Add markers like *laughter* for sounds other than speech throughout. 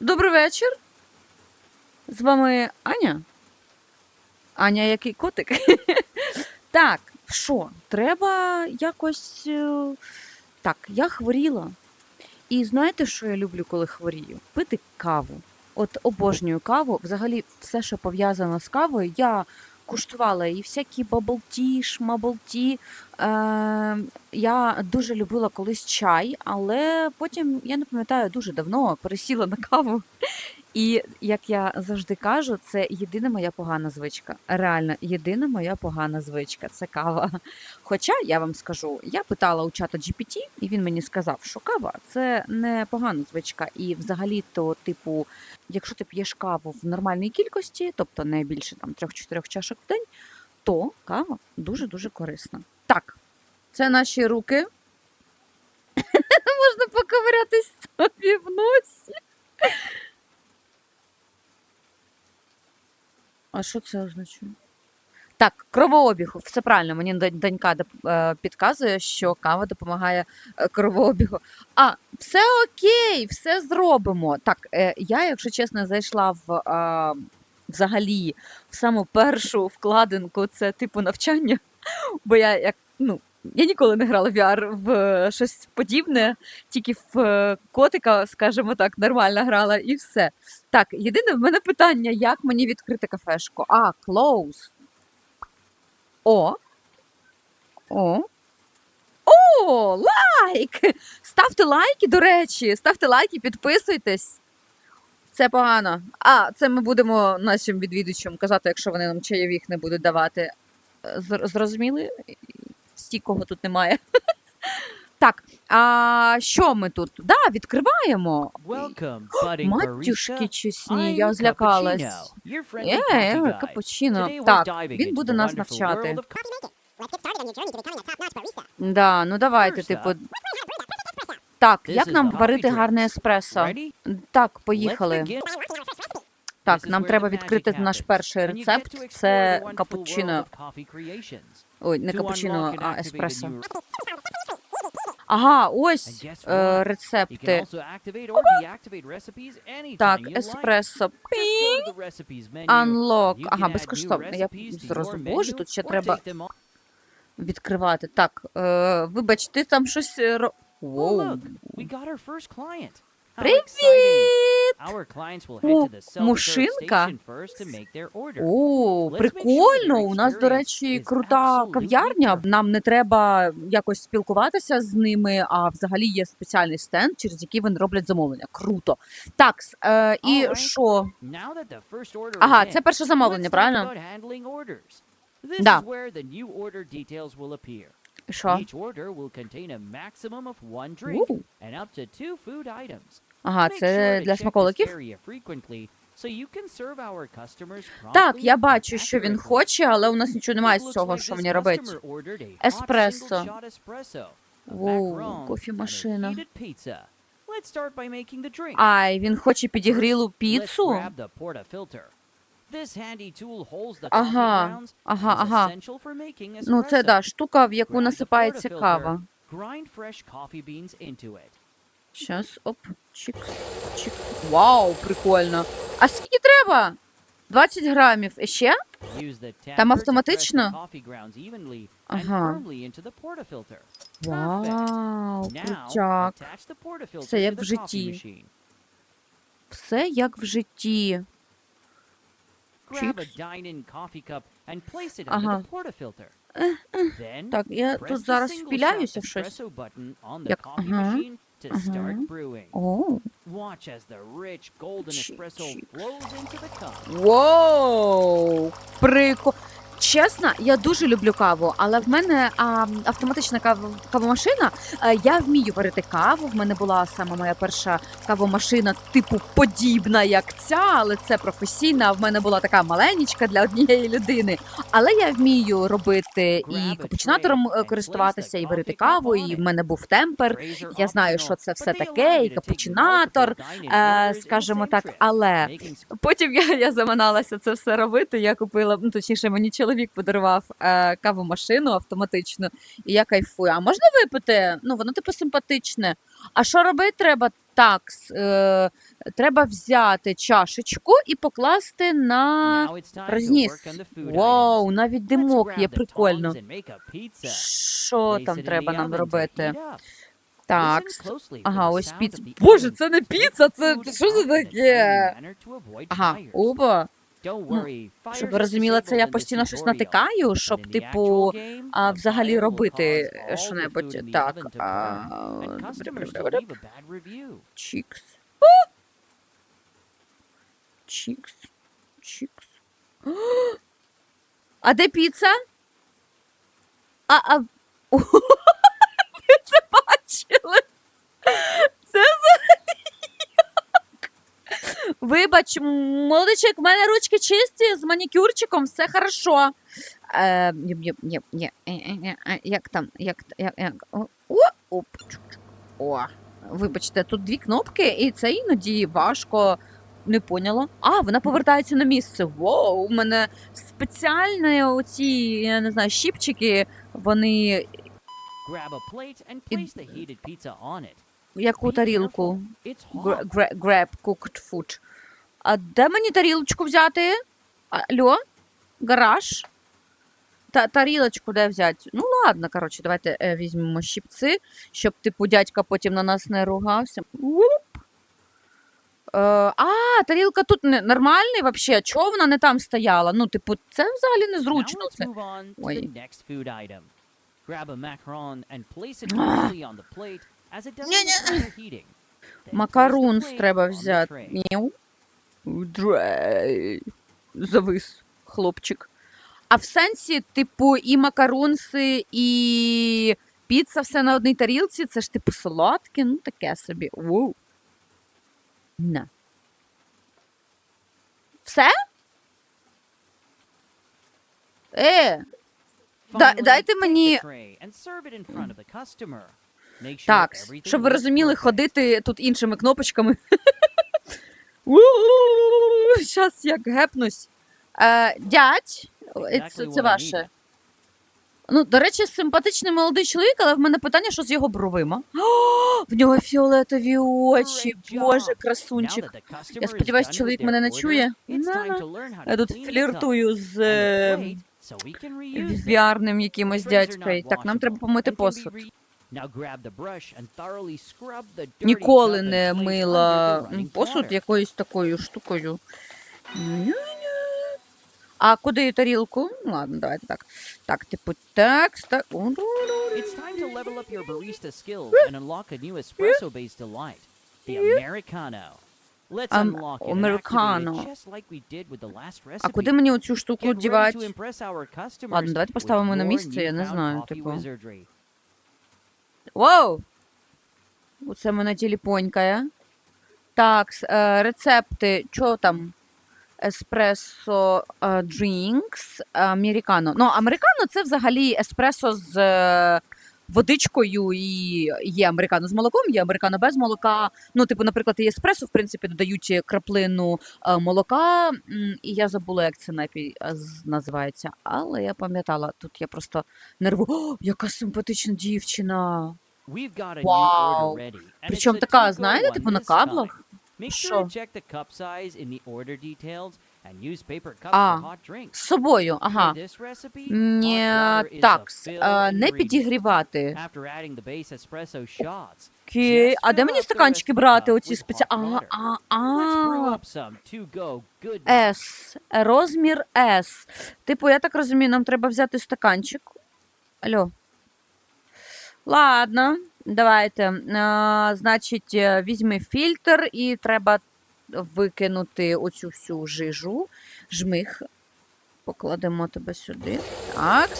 Добрий вечір. З вами Аня. Аня, який котик? *laughs* так, що, треба якось. е, Так, я хворіла. І знаєте, що я люблю, коли хворію? Пити каву. От обожнюю каву. Взагалі, все, що пов'язано з кавою, я куштувала і всякі баблті, шмаблті. Е, я дуже любила колись чай, але потім, я не пам'ятаю, дуже давно пересіла на каву. І як я завжди кажу, це єдина моя погана звичка. Реально, єдина моя погана звичка це кава. Хоча я вам скажу, я питала у чата GPT, і він мені сказав, що кава це не погана звичка. І взагалі-то, типу, якщо ти п'єш каву в нормальній кількості, тобто не більше там 3-4 чашок в день, то кава дуже дуже корисна. Так, це наші руки. *laughs* Можна поковирятись собі в носі. А що це означає? Так, кровообіг, все правильно. Мені донька е, підказує, що кава допомагає е, кровообігу. А, все окей, все зробимо. Так, е, я, якщо чесно, зайшла в взагалі в саму першу вкладинку, це типу навчання. Бо я як ну. Я ніколи не грала в VR в е, щось подібне, тільки в е, котика, скажімо так, нормально грала і все. Так, єдине в мене питання, як мені відкрити кафешку? А, close. О. О. О, лайк! Ставте лайки, до речі, ставте лайки, підписуйтесь. Це погано. А, це ми будемо нашим відвідувачам казати, якщо вони нам чайових не будуть давати. Е, Зрозуміли? Всі, кого тут немає. Так, а що ми тут? Да, відкриваємо. Матюшки чесні, я злякалась. guide. капучино. Так, він буде нас навчати. Да, ну давайте, типу. Так, як нам варити гарне еспресо? Так, поїхали. Так, нам треба відкрити наш перший рецепт. Це капучино. Ой, не капучино, а еспресо. Ага, ось е, рецепти. Так, еспресо. Unlock. Ага, безкоштовно. Я your боже, тут ще треба відкривати. Так, е, вибач, ти там щось е. Oh, Воу. Привіт! О, мушинка. О, прикольно. У нас, до речі, крута кав'ярня. Нам не треба якось спілкуватися з ними, а взагалі є спеціальний стенд, через який вони роблять замовлення. Круто. Так, е, і що? Ага, це перше замовлення, правильно? Да. І Що? Each order will contain a maximum of one drink and up to two food items. Ага, це для смаколиків. Так, я бачу, що він хоче, але у нас нічого немає з цього, що мені робити. Еспресо. Воу, кофемашина. Ай, він хоче підігрілу піцу. Ага, ага, ага. Ну, це да, штука, в яку насипається кава. Grind fresh coffee beans into it. Щас, оп, чикс, чикс. Вау, прикольно. А скільки треба? 20 грамів. І ще? Там автоматично? Ага. Вау, крутяк. Все як в житті. Все як в житті. Under Ага. Так, я тут зараз впіляюся в щось. Як- ага, machine to start ага. brewing. О, Watch as the rich golden Чик- espresso чикс. flows into the cup. Воу! Прико... Чесно, я дуже люблю каву, але в мене а, автоматична кав... кавомашина. А, я вмію варити каву. В мене була саме моя перша кавомашина, типу подібна, як ця, але це професійна. В мене була така маленька для однієї людини. Але я вмію робити і капучинатором е, користуватися, і варити каву. І в мене був темпер. Я знаю, що це все таке, і капучинатор, е, скажімо так, але. Потім я, я заманалася це все робити. Я купила, ну точніше, мені чоловік подарував е, кавомашину автоматичну, і я кайфую. А можна випити? Ну, воно типу симпатичне. А що робити треба? Так, е, треба взяти чашечку і покласти на розніс. Вау, навіть димок є прикольно. Що там треба нам робити? Так. Ага, ось піца. Боже, це не піца, це що a таке? Ага, оба. Ну, Щоб ви розуміли, це я постійно щось натикаю, щоб, типу, а, взагалі робити е, що-небудь. Так. а. Чікс. Чікс. Чікс. А де піца? А, а... Ви це бачили? Це взагалі як? Вибач, м, молодичок, в мене ручки чисті, з манікюрчиком, все хорошо. Е, ні, ні, ні, ні, е, е, е, як там, як, як, як, о, оп, о, Вибачте, тут дві кнопки, і це іноді важко. Не поняла. А, вона повертається на місце. Воу, у мене спеціальні оці, я не знаю, щіпчики, вони Grab a plate and place the heated pizza on it. як тарілку. Grab cooked food. А де мені тарілочку взяти? Алло? Гараж? Та тарілочку де взяти? Ну ладно, коротше, давайте е, візьмемо щипці, щоб типу дядька потім на нас не ругався. Уп. Е, а, тарілка тут не, нормальний вообще. Чого вона не там стояла? Ну, типу, це взагалі незручно. Це. Ой. Макарунс треба взяти. Дрей. Завис, хлопчик. А в сенсі, типу, і макарунси, і піца все на одній тарілці, це ж типу солодке, ну таке собі. Воу. На. Все? Е, Да- дайте мені- так, щоб ви розуміли, ходити тут іншими кнопочками. *laughs* Щас як гепнусь. Е, дядь, це, це ваше. Ну, до речі, симпатичний молодий чоловік, але в мене питання, що з його бровима. О, в нього фіолетові очі. Боже, красунчик. Я done чоловік мене не чує. Я тут фліртую з е, вів'ярним якимось дядькою. Так, нам треба помити посуд. Re- Now grab the brush and thoroughly scrub the dirty Ніколи не мила посуд якоюсь такою штукою. А куди тарілку? Ну, ладно, давайте так. Так, типу, так, так. It's time to level up your barista skills and unlock a new espresso-based delight, the Americano. Let's unlock it Americano. just like we did with the last А куди мені оцю штуку дівати? Ладно, давайте поставимо на місце, я не знаю, типу. Воу! Оце мене тіліпонькає. Так, е, рецепти. Що там? Еспресо е, дрінкс, американо. Ну, американо це взагалі еспресо з е, водичкою і є американо з молоком, є американо без молока. Ну, типу, наприклад, і еспресо, в принципі, додають краплину е, молока. І я забула, як це напій е, називається. Але я пам'ятала, тут я просто нерву. О, яка симпатична дівчина! Вау. Причому така, знаєте, типу на каблах. Що? А. З собою, ага. Is так, е, не підігрівати. Окей. А де мені стаканчики брати? Оці with спеці... hot А, а. С. Розмір С. Типу, я так розумію, нам треба взяти стаканчик. Алло. Ладно, давайте. А, значить, е, візьми фільтр і треба викинути оцю всю жижу. Жмих. Покладемо тебе сюди. Так.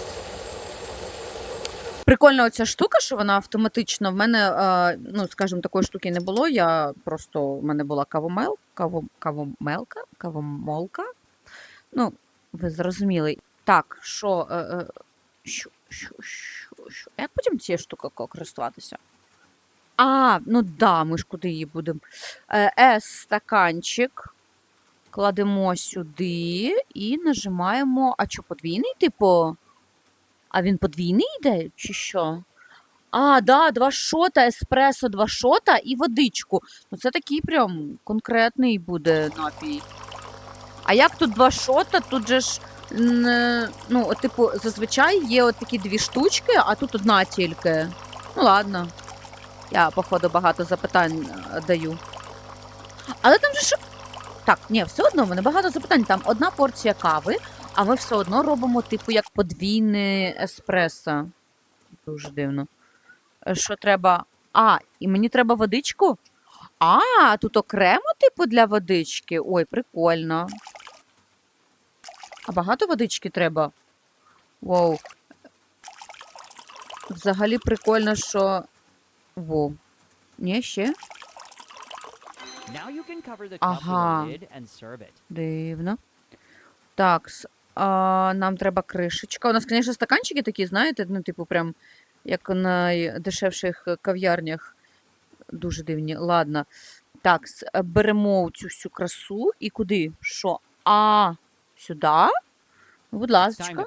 Прикольна оця штука, що вона автоматично. В мене, е, ну, скажімо, такої штуки не було. Я просто в мене була кавомел, каво, кавомелка, кавомолка. Ну, ви зрозуміли. Так, що, е, е, що, що, що, що? Як потім цією штукою користуватися? А, ну да, ми ж куди її будемо. Е, С стаканчик. Кладемо сюди і нажимаємо. А що, подвійний, типу? А він подвійний йде, чи що? А, да, два шота, еспресо, два шота і водичку. Ну це такий прям конкретний буде напій. А як тут два шота? Тут же ж. е, Ну, типу, зазвичай є от такі дві штучки, а тут одна тільки. Ну, ладно. Я, походу, багато запитань е, даю. Але там же ж. Так, ні, все одно, в мене багато запитань. Там одна порція кави, а ми все одно робимо, типу, як подвійне еспресо. Дуже дивно. Е, Що треба? А, і мені треба водичку? А, тут окремо, типу, для водички. Ой, прикольно. А багато водички треба? Воу. Взагалі прикольно, що. Воу. Ні, ще? Ага. Дивно. Так, а, нам треба кришечка. У нас, звісно, стаканчики такі, знаєте, ну, типу, прям як на найдешевших е, кав'ярнях. Дуже дивні. Ладно. Так, беремо цю всю красу і куди? Що? А, сюди? Ну, Будь ласка.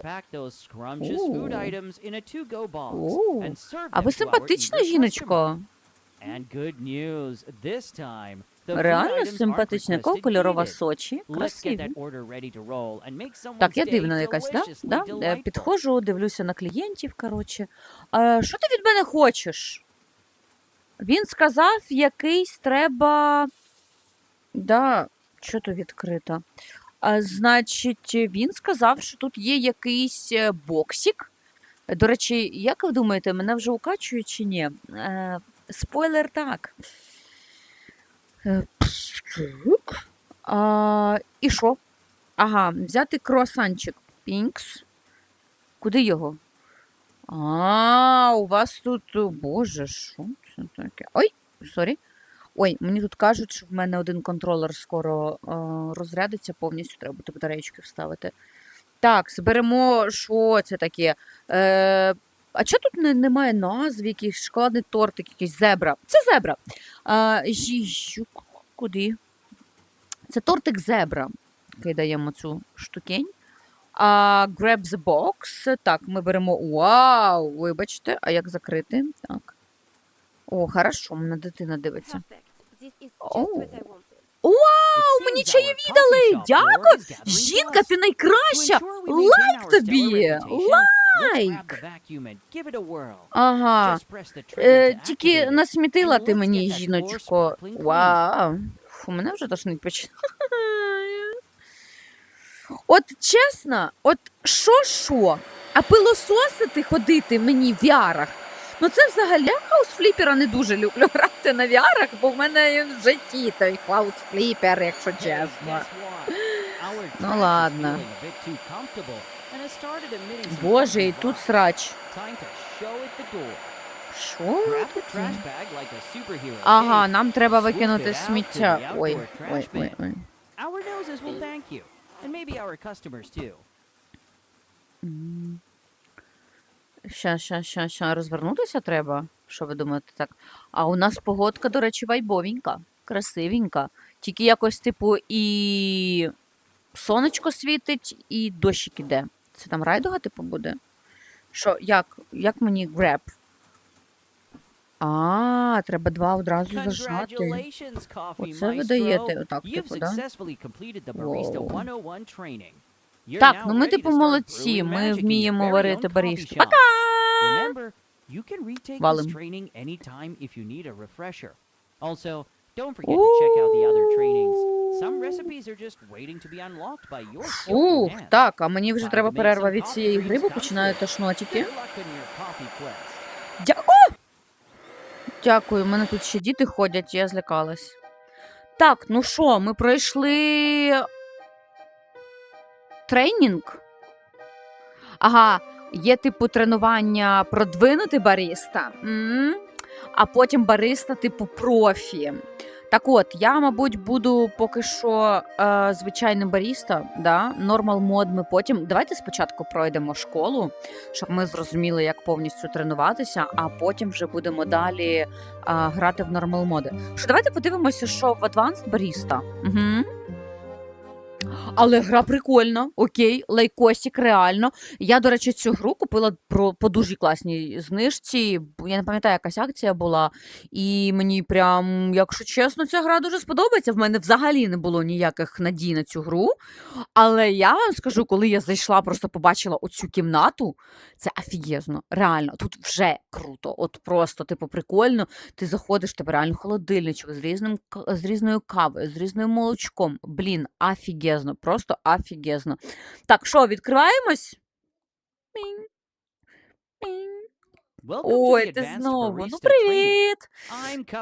А ви симпатична жіночко. Реально симпатична. Requested кольорова. Сочі? Красиві. Так, я дивна якась, да? deliciously да? Е, delightful. Підходжу, дивлюся на клієнтів, коротше. Е, що ти від мене хочеш? Він сказав, якийсь треба. Да, що то відкрито? Значить, він сказав, що тут є якийсь е, боксик. До речі, як ви думаєте, мене вже укачують чи ні? Е, спойлер так. Е. А, і що? Ага, взяти круасанчик. Пінкс. Куди його? А, у вас тут. Боже, що це таке? Ой, сорі. Ой, мені тут кажуть, що в мене один контролер скоро е, розрядиться, повністю треба буде батареєчки вставити. Так, зберемо, що це таке? Е, а чого тут не, немає назв, якийсь шоколадний тортик, якийсь зебра? Це зебра. А, жі- куди? Це тортик зебра. Кидаємо цю штукень. А, grab the box. Так, ми беремо. Вау! Вибачте, а як закрити? Так. О, хорошо, мене дитина дивиться. Oh. It мені віддали! shop Дякую! Жінка, ти найкраща! Лайк тобі! Лайк! Ага. Е, тільки насмітила ти мені, жіночко. Вау. Фу, мене вже тошнить починає. От чесно, от що що, а пилососити ходити мені в вярах. Ну це взагалі я хаус-фліпера не дуже люблю грати на вярах, бо в мене в житті той хаус-фліпер, якщо чесно. Ну ладно. Боже, і тут срач. Що. Ага, нам треба викинути сміття. Ой, ой, ой, ой. Our noses will thank you. And maybe our customers too. Ща, ща, ща, ща, розвернутися треба. Що ви думаєте так? А у нас погодка, до речі, вайбовенька, красивенька. Тільки якось, типу, і сонечко світить, і дощик іде. Це там райдуга, типу, буде? Що, як? Як мені греб? А, треба два одразу зажати. Оце ви даєте отак, типу, да? successfully completed the Barista Воу. 101 training. You're Так, ну ми, типу, молодці, ми вміємо варити shop. Пока! Валим. don't forget to check out the other trainings. Some recipes are just waiting to be unlocked by your Ух, так, а мені вже треба перерва від цієї гри, бо починаю тошнотики. Good luck on your coffee quest. Дя... О! Дякую, у мене тут ще діти ходять, я злякалась. Так, ну що, ми пройшли тренінг. Ага, є типу тренування продвинути бариста, а потім бариста, типу, профі. Так от, я, мабуть, буду поки що е, звичайним баріста, да? нормал мод ми потім. Давайте спочатку пройдемо школу, щоб ми зрозуміли, як повністю тренуватися, а потім вже будемо далі а, грати в нормал моди. Що давайте подивимося, що в Advanced Barista. Угу. Але гра прикольна, окей, лайкосік, реально. Я, до речі, цю гру купила про, по дуже класній знижці. Я не пам'ятаю, якась акція була. І мені прям, якщо чесно, ця гра дуже сподобається. В мене взагалі не було ніяких надій на цю гру. Але я вам скажу, коли я зайшла, просто побачила оцю кімнату, це офігезно. Реально, тут вже круто. От просто, типу, прикольно. Ти заходиш, тебе реально холодильничок з різним з різною кавою, з різним молочком. Блін, офігезно, просто офігезно. Так, що, відкриваємось? Пінь. Пінь. Ой, ти знову. Ну, привіт!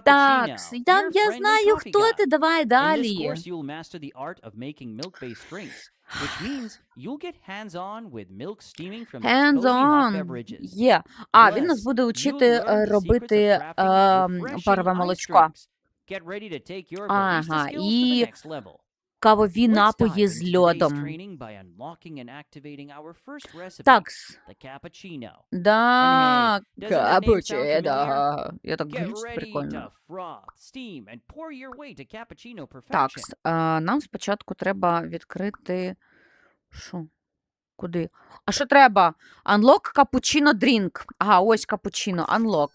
Так, с- я, знаю, хто ти. Давай далі. which means you'll get hands-on with milk steaming from Hands on. beverages. Є. А, він нас буде учити е, робити ем, парове молочко. Get ready to take your Ага, і. Кавові напої з льодом. Так, да, капучино. Я так ready прикольно. Так, а, нам спочатку треба відкрити. Що? Куди? А що треба? Unlock cappuccino drink. Ага, ось cappuccino. Unlock.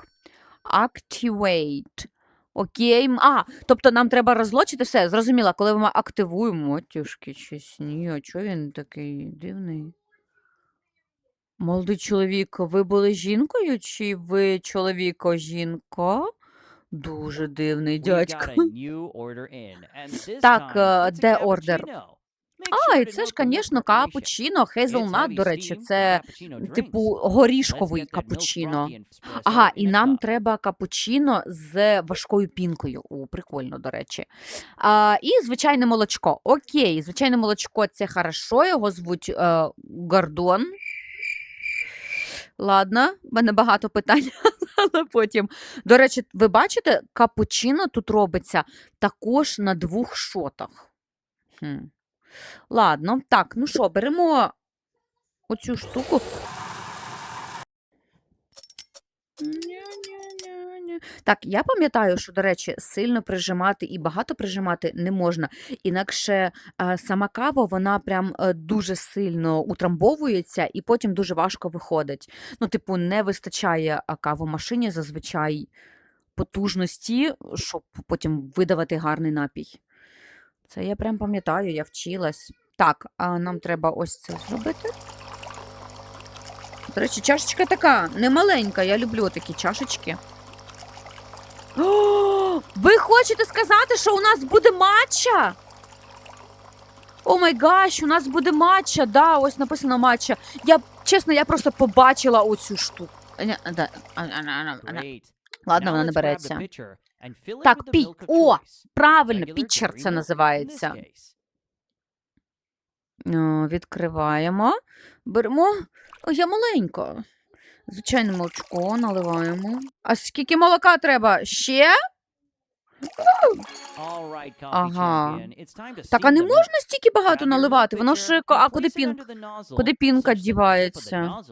Activate. Окей. А, тобто нам треба розлочити все. Зрозуміла, коли ми активуємо. Тюшки Ні, А чого він такий дивний? Молодий чоловік, ви були жінкою, чи ви чоловіко жінка? Дуже дивний дядько. Так, е, де ордер? Make А, і це ж, звісно, капучино, хейзелнат, до речі, це типу горішковий капучино. Ага, і нам треба капучино з важкою пінкою. О, прикольно, до речі. А, і звичайне молочко. Окей, звичайне молочко це хорошо, його звуть е, Гордон. Ладно, в мене багато питань, *laughs* але потім. До речі, ви бачите, капучино тут робиться також на двох шотах. Хм. Ладно, так, ну що, беремо оцю штуку. Так, я пам'ятаю, що, до речі, сильно прижимати і багато прижимати не можна. Інакше е, сама кава, вона прям е, дуже сильно утрамбовується і потім дуже важко виходить. Ну, типу, не вистачає а, кавомашині зазвичай потужності, щоб потім видавати гарний напій. Це я прям пам'ятаю, я вчилась. Так, а нам треба ось це зробити. До речі, чашечка така, немаленька, я люблю такі чашечки. О, ви хочете сказати, що у нас буде матча? О май гаш, у нас буде матча. Да, ось написано матча. Я чесно, я просто побачила оцю штуку. Great. Ладно, вона не береться. Так, with the пі- milk of о. Правильно, пітчер це називається. О, відкриваємо. Беремо. О, я маленька. Звичайне молочко наливаємо. А скільки молока треба? Ще? Ага. Так, а не можна стільки багато наливати? Воно ж. А куди place it пін? under the nozzle куди пінка дівається?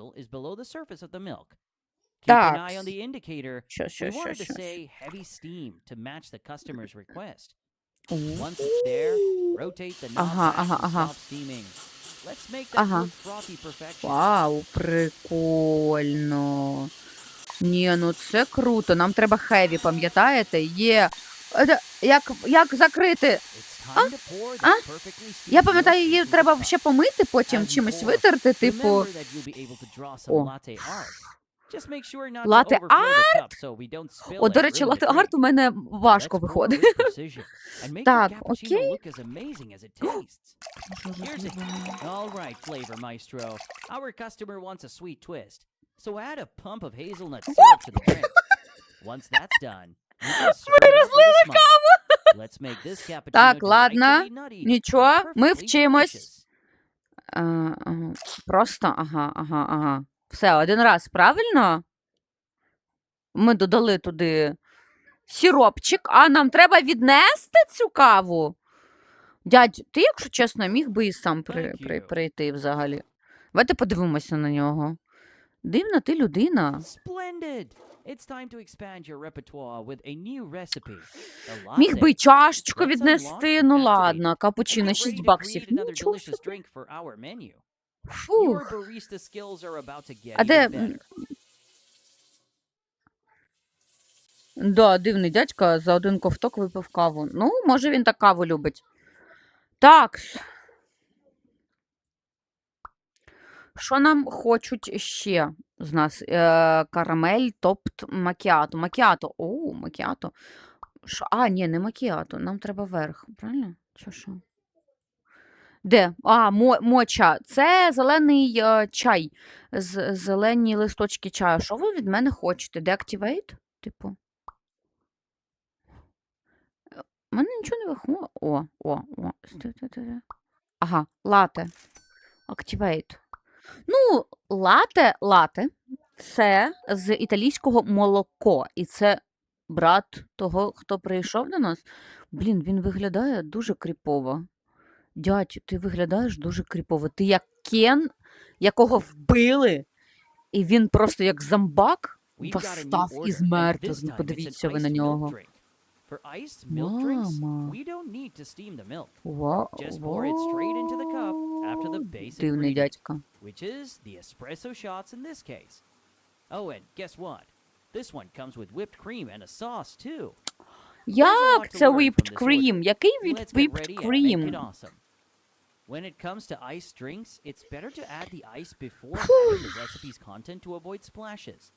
Milk. Keep an eye on the indicator. Що, що, We що, що, wanted to що? say heavy steam to match the customer's request. Once it's there, rotate the knob Ага, back ага, to ага. stop steaming. Let's make that Ага. milk frothy perfection. Вау, прикольно. Ні, ну це круто. Нам треба хеві, пам'ятаєте? Є. Е, де- Як, як закрити? It's time to pour the А? perfectly steamed Я milk пам'ятаю, її into the треба cup. ще помити потім, чимось витерти, типу. Remember that you'll be able to draw some О. latte art. Don't spill О, до речі, лати арт у мене важко виходить. Так, окей. All right, flavor maestro. Our customer wants a sweet twist. So add a pump of hazelnut syrup to the drink. Once that's done, make this cappuccino Так, ладно. Нічого, ми вчимось. Просто, ага, ага, ага. Все, один раз, правильно? Ми додали туди сіропчик, а нам треба віднести цю каву. Дядь, ти, якщо чесно, міг би і сам при, при, прийти взагалі. Давайте подивимося на нього. Дивна ти людина. Міг би й чашечку віднести. Ну ладно, капучино 6 баксів. Нічого собі. Фух. barista skills are about to get А де. Да, дивний дядька за один ковток випив каву. Ну, може, він так каву любить. Так. Що нам хочуть ще з нас? Е, карамель, топт, макіато. Макіато. О, макіато. Що? А, ні, не макіато. Нам треба верх, правильно? Чи що? Де? А, мо, моча. Це зелений е, чай. З, зелені листочки чаю. Що ви від мене хочете? Деактивейт? Типу. У мене нічого не виходить. О, о, о. Ага, лате. Activate. Ну, лате, лате це з італійського молоко. І це брат того, хто прийшов до нас. Блін, він виглядає дуже кріпово. Дядь, ти виглядаєш дуже кріпово. Ти як Кен, якого вбили, і він просто як зомбак order, із мертвих. Ну, подивіться ви на нього. For iced milk drinks, we don't need to steam the milk, Ва- Just pour it straight into the cup after the base Дивний ingredient. which is the espresso shots in this case. Oh, and guess what? This one comes with whipped cream and a sauce too. Як це whipped cream? Який whipped cream? When it comes to iced drinks, it's better to add the ice before adding the recipe's content to avoid splashes.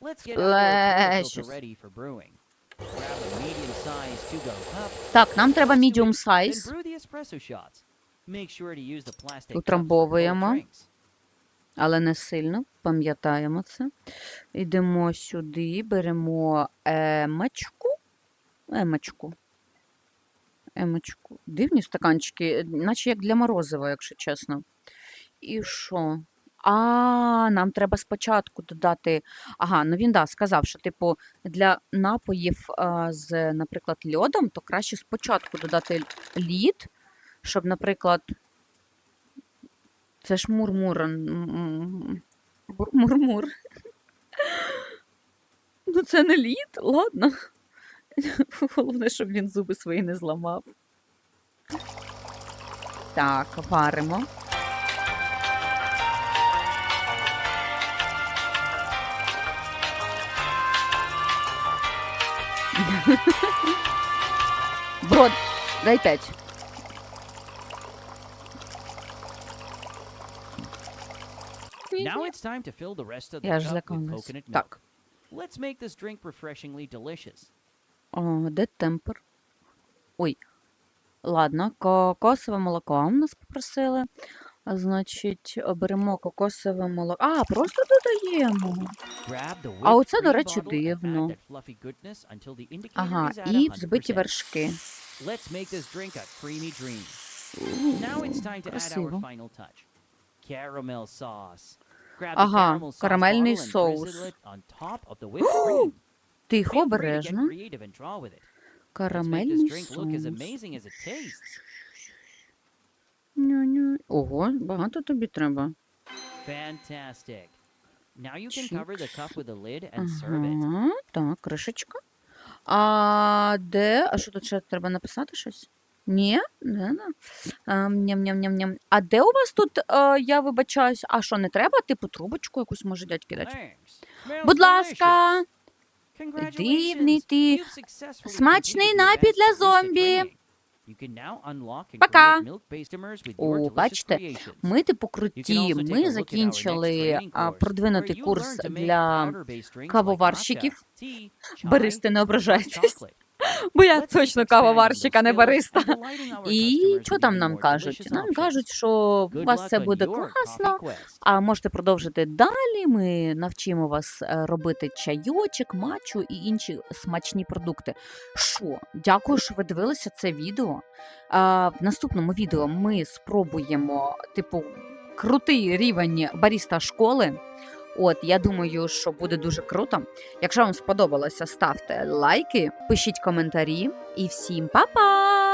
Let's get our filter ready for brewing. Grab a medium-sized to-go cup. Так, нам треба medium size. Brew the espresso shots. Make sure to use the plastic Утрамбовуємо. але не сильно, пам'ятаємо це. Йдемо сюди, беремо емочку. Емочку. Емочку. Дивні стаканчики, наче як для морозива, якщо чесно. І що? А, нам треба спочатку додати. Ага, ну він да, сказав, що типу для напоїв а, з, наприклад, льодом, то краще спочатку додати лід, щоб, наприклад, це ж мурмур. Мурмур. *laughs* Ну, це не лід, ладно. Головне, щоб він зуби свої не зламав. Так, варимо. Брод, дай п'ять. Now it's time to fill the rest of the Я ж cup with coconut milk. Так. Let's make this drink refreshingly delicious. Де темпер? Ой. Ладно, кокосове молоко у нас попросили. Значить, беремо кокосове молоко. А, просто додаємо. А оце, до речі, дивно. Ага, і взбиті 100%. вершки. Красиво. Ага, карамельний соус. Тихо, обережно. Карамельний соус. Ню-ню. Ого, багато тобі треба. Ага, так, кришечка. А де? А що тут ще треба написати щось? Ні? Не, не. А, ням-ням-ням-ням. А де у вас тут, е, я вибачаюсь, а що не треба? Типу трубочку якусь може дядьки дати? Будь ласка. Дивний ти. Смачний напій для зомбі. Пока. О, бачите. Ми типу круті. Ми закінчили а, продвинутий курс для кавоварщиків. Баристи, не ображайтесь. Бо я точно кавоварщик, а не бариста. І що там нам кажуть? Нам кажуть, що у вас все буде класно. А можете продовжити далі. Ми навчимо вас е, робити чайочок, мачу і інші смачні продукти. Що? Дякую, що ви дивилися це відео. А, в наступному відео ми спробуємо, типу, крутий рівень баріста школи. От, я думаю, що буде дуже круто. Якщо вам сподобалося, ставте лайки, пишіть коментарі і всім па-па!